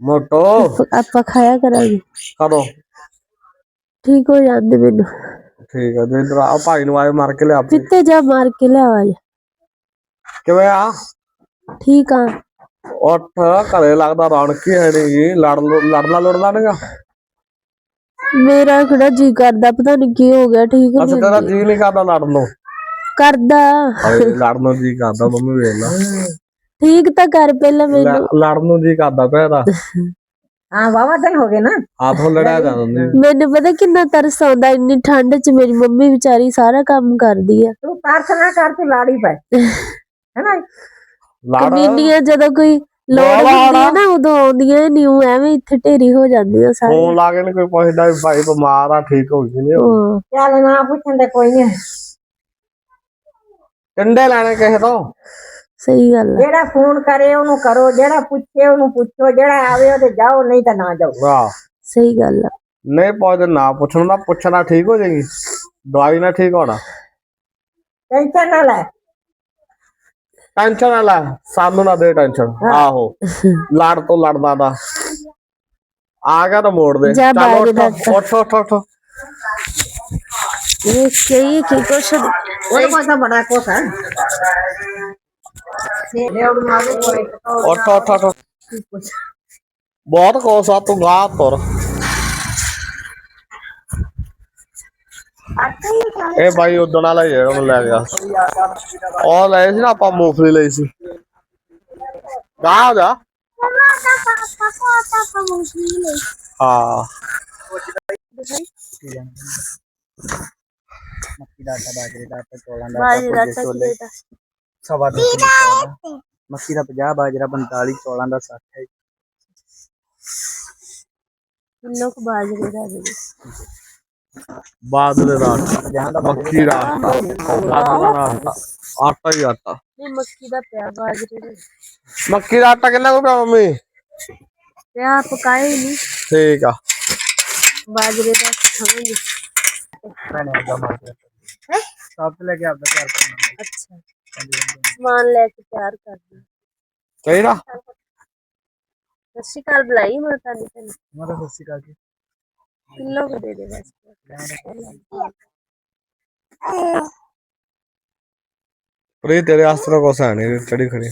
Motto. ਆਪਾਂ ਖਾਇਆ ਕਰਾਂਗੇ। ਕਦੋਂ ਠੀਕ ਹੋ ਜਾਂਦੇ ਮੈਨੂੰ। ਠੀਕ ਹੈ ਇਧਰ ਆ ਭਾਈ ਨੂੰ ਆਏ ਮਾਰ ਕੇ ਲਿਆ ਆਪੇ। ਜਿੱਤੇ ਜਾ ਮਾਰ ਕੇ ਲਿਆਵਾ ਜਾ? ਕਿਵੇਂ ਆ? ਠੀਕ ਆ। ਉੱਠ ਘਰੇ ਲੱਗਦਾ ਰੌਣਕ ਹੀ ਨਹੀਂ ਲੜ ਲੜਨਾ ਲੁੜਦਾ ਨਹੀਂਗਾ ਮੇਰਾ ਕਿਹੜਾ ਜੀ ਕਰਦਾ ਪਤਾ ਨਹੀਂ ਕੀ ਹੋ ਗਿਆ ਠੀਕ ਅੱਛਾ ਨਹੀਂ ਤੇਰਾ ਜੀ ਨਹੀਂ ਕਰਦਾ ਲੜਨ ਨੂੰ? ਕਰਦਾ। ਲੜਨ ਨੂੰ ਜੀ ਕਰਦਾ ਮੰਮੀ ਵੇਖ ਲਾ। ਠੀਕ ਤਾਂ ਕਰ ਪਹਿਲਾਂ ਮੈਨੂੰ। ਲੜਨ ਨੂੰ ਜੀ ਕਰਦਾ ਪਿਆ ਦਾ। ਹਾਂ ਵਾਵਾ ਦਿਨ ਹੋ ਗਏ ਨਾ। ਆਥੋਂ ਲੜਿਆ ਜਾਂਦਾ ਮੈਨੂੰ ਪਤਾ ਕਿੰਨਾ ਤਰਸ ਆਉਂਦਾ ਇੰਨੀ ਠੰਡ 'ਚ ਮੇਰੀ ਮੰਮੀ ਵਿਚਾਰੀ ਸਾਰਾ ਕੰਮ ਕਰਦੀ ਆ। ਤੂੰ ਪ੍ਰਾਰਥਨਾ ਕਰ ਤੂੰ ਲਾੜੀ ਪੈ। ਹੈਨਾ? ਲੜ। ਕਮੀਨੀਆਂ ਜਦੋਂ ਕੋਈ ਲੋੜ ਹੁੰਦੀ ਹੈ ਨਾ ਉਦੋਂ ਆਉਂਦੀਆਂ ਨਹੀਂ ਉਹ ਐਵੇਂ ਇੱਥੇ ਢੇਰੀ ਹੋ ਜਾਂਦੀਆਂ ਸਾਰੇ ਫੋਨ ਲਾ ਕੇ ਨੀ ਕੋਈ ਪੁੱਛਦਾ ਵੀ ਭਾਈ ਬਿਮਾਰ ਆ ਠੀਕ ਹੋ ਗਈ ਹਾਂ, ਚੱਲ ਨਾ ਪੁੱਛਣ ਦੇ ਕੋਈ ਨਹੀਂ ਟੰਡੇ ਲੈਣੇ ਕਿਸੇ ਤੋਂ? ਸਹੀ ਗੱਲ ਆ। ਜਿਹੜਾ ਫੋਨ ਕਰੇ ਉਹਨੂੰ ਕਰੋ ਜਿਹੜਾ ਪੁੱਛੇ ਉਹਨੂੰ ਪੁੱਛੋ ਜਿਹੜਾ ਆਵੇ ਉਹਦੇ ਜਾਓ ਨਹੀਂ ਤਾਂ ਨਾ ਜਾਓ। ਵਾਹ। ਸਹੀ ਗੱਲ ਆ। ਨਹੀਂ ਪੁੱਛਦੇ ਨਾ ਪੁੱਛਣ ਦਾ ਪੁੱਛਣਾ ਠੀਕ ਹੋ ਜਾਏਗੀ। ਦਵਾਈ ਨਾਲ ਠੀਕ ਹੋਣਾ। ਟੈਨਸ਼ਨ ਨਾ ਲੈ। ਟੈਨਸ਼ਨ ਨਾ ਲੈ ਸਾਨੂੰ ਨਾ ਦੇ ਟੈਨਸ਼ਨ। ਆਹੋ। ਲੜ ਤੋਂ ਲੜਦਾ ਦਾ। ਆ ਗਿਆ ਤਾਂ ਮੋੜ ਦੇ। ਜਾ ਚੱਲ ਬਾਹਰ ਉੱਠ ਦੱਸ। ਉੱਠ ਉੱਠ ਉੱਠ। ਇਹ ਸਹੀ ਕੀ ਕੁਛ ਉਹਦੇ ਕੋਲ ਤਾਂ ਬੜਾ ਕੁਛ ਹੈ ਉੱਠ ਉੱਠ ਉੱਠ ਬਹੁਤ ਕੋਸ ਆ ਤੂੰ ਗਾਹ ਤੁਰ। ਇਹ ਭਾਈ ਉਦੋਂ ਨਾਲ ਹੀ ਉਹਨੂੰ ਲੈ ਗਿਆ। ਉਹ ਲੈ ਸੀ ਨਾ ਆਪਾਂ ਮੂੰਗਫਲੀ ਲਈ ਸੀ। ਹੋ ਜਾ। ਹਾਂ ਮੱਕੀ ਦਾ ਬਾਜਰੇ ਦਾ ਚੌਲਾਂ ਦਾ ਛੋਲੇ ਸਵਾ ਦੋ ਕਿਲੋ ਚੌਲਾਂ। ਮੱਕੀ ਦਾ 50 ਬਾਜਰਾ 45 ਚੌਲਾਂ ਦਾ 60 ਹੈ। ਕਿੰਨੋ ਕੁ ਬਾਜਰੇ ਦਾ ਦੇ ਦੇ। ਬਾਦਲੇ ਦਾ ਆਟਾ, ਜਹਾਂ ਦਾ ਮੱਕੀ ਦਾ ਆਟਾ। ਬਾਦਲੇ ਦਾ ਆਟਾ। ਹੀ ਆਟਾ। ਨਹੀਂ ਮੱਕੀ ਦਾ ਪਿਆ ਬਾਜਰੇ ਦਾ ਮੱਕੀ ਦਾ ਆਟਾ ਕਿੰਨਾ ਕੁ ਪਿਆ ਮੰਮੀ? ਪਿਆ ਪਕਾਏ ਨਹੀਂ। ਠੀਕ ਆ। ਬਾਜਰੇ ਦਾ ਖਾਵਾਂਗੇ। ਭੈਣੇ ਦਾ ਮਾਰ ਸਭ ਤੋਂ ਲੈ ਕੇ ਆਪਦਾ ਤਿਆਰ ਕਰਨਾ ਅੱਛਾ। ਸਮਾਨ ਲੈ ਕੇ ਤਿਆਰ ਕਰਨਾ ਚਾਹੀਦਾ ਸਤਿ ਸ਼੍ਰੀ ਅਕਾਲ ਬੁਲਾਈ ਮਾਤਾ ਨੇ ਤੈਨੂੰ। ਮਾਰਾ ਸਤਿ ਸ਼੍ਰੀ ਅਕਾਲ ਜੀ। ਕਿਲੋ ਕੁ ਦੇ ਦੇ ਬਸ। ਪ੍ਰੀ ਤੇਰੇ ਆਸਰੇ ਕੋ ਸਹਣੀ ਚੜੀ ਖੜੀ।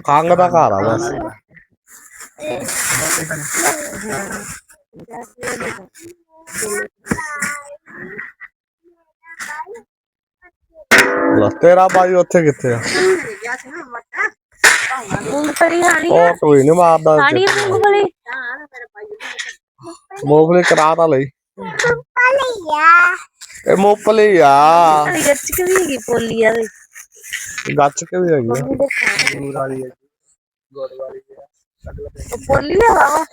ਖੰਗ ਦਾ ਘਰ ਆ ਬਸ। ਲੈ ਤੇਰਾ ਬਾਈ ਉੱਥੇ ਕਿੱਥੇ ਆ? ਮੂੰਗਫਲੀ ਖਾਣੀ ਆ। ਉਹ ਕੋਈ ਨਹੀਂ ਮਾਰਦਾ ਖਾਣੀ ਆ ਮੂੰਗਫਲੀ ਮੂੰਗਫਲੀ ਕਰਾ ਤਾਂ ਲਈ। ਇਹ ਮੂੰਗਫਲੀ ਆ। ਗੱਚ ਕੇ ਵੀ ਹੈਗੀ ਪੋਲੀ ਆ ਵੀ। ਗੱਚ ਕੇ ਵੀ ਹੈਗੀ ਆ। ਦੂਰ ਵਾਲੀ ਹੈ ਗੋੜ ਵਾਲੀ ਹੈ ਉਹ ਪੋਲੀ ਆ ਵਾਵਾ